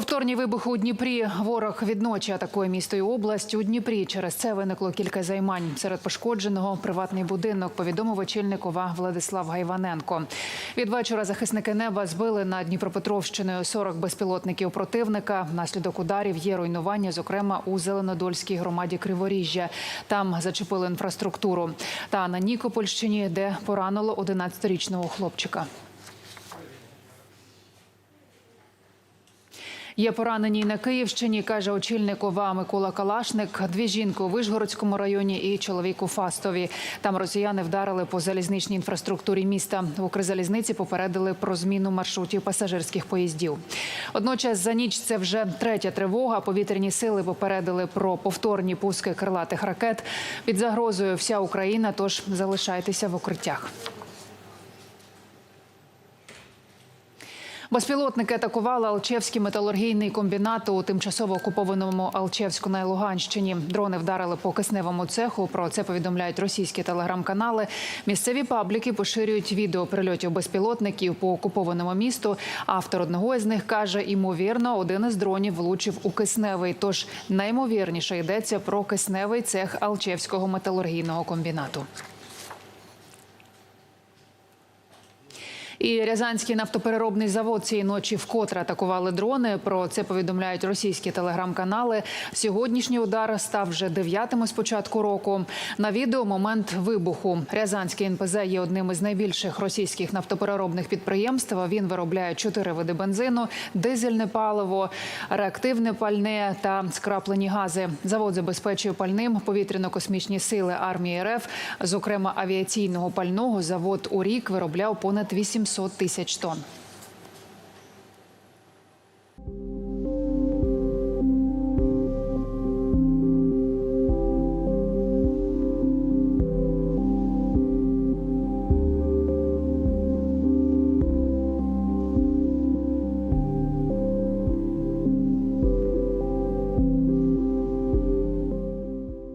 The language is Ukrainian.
Повторні вибухи у Дніпрі. Ворог відночі атакує місто і область. У Дніпрі через це виникло кілька займань. Серед пошкодженого приватний будинок. Повідомив очільник ОВА Владислав Гайваненко. Від вечора захисники неба збили над Дніпропетровщиною 40 безпілотників противника. Внаслідок ударів є руйнування, зокрема у Зеленодольській громаді Криворіжжя. Там зачепили інфраструктуру. Та на Нікопольщині, де поранило 11-річного хлопчика. Є поранені на Київщині, каже очільник ОВА Микола Калашник. Дві жінки у Вишгородському районі і чоловік у Фастові. Там росіяни вдарили по залізничній інфраструктурі міста. В Укрзалізниці попередили про зміну маршрутів пасажирських поїздів. Водночас за ніч це вже третя тривога. Повітряні сили попередили про повторні пуски крилатих ракет. Під загрозою вся Україна, тож залишайтеся в укриттях. Безпілотники атакували Алчевський металургійний комбінат у тимчасово окупованому Алчевську на Луганщині. Дрони вдарили по кисневому цеху. Про це повідомляють російські телеграм-канали. Місцеві пабліки поширюють відео прильотів безпілотників по окупованому місту. Автор одного із них каже, ймовірно, один із дронів влучив у кисневий. Тож наймовірніше йдеться про кисневий цех Алчевського металургійного комбінату. І Рязанський нафтопереробний завод цієї ночі вкотре атакували дрони. Про це повідомляють російські телеграм-канали. Сьогоднішній удар став вже дев'ятим з початку року. На відео момент вибуху. Рязанський НПЗ є одним із найбільших російських нафтопереробних підприємств. Він виробляє чотири види бензину, дизельне паливо, реактивне пальне та скраплені гази. Завод забезпечує пальним повітряно-космічні сили армії РФ. Зокрема, авіаційного пального завод у рік виробляв понад 800 700 тисяч тонн.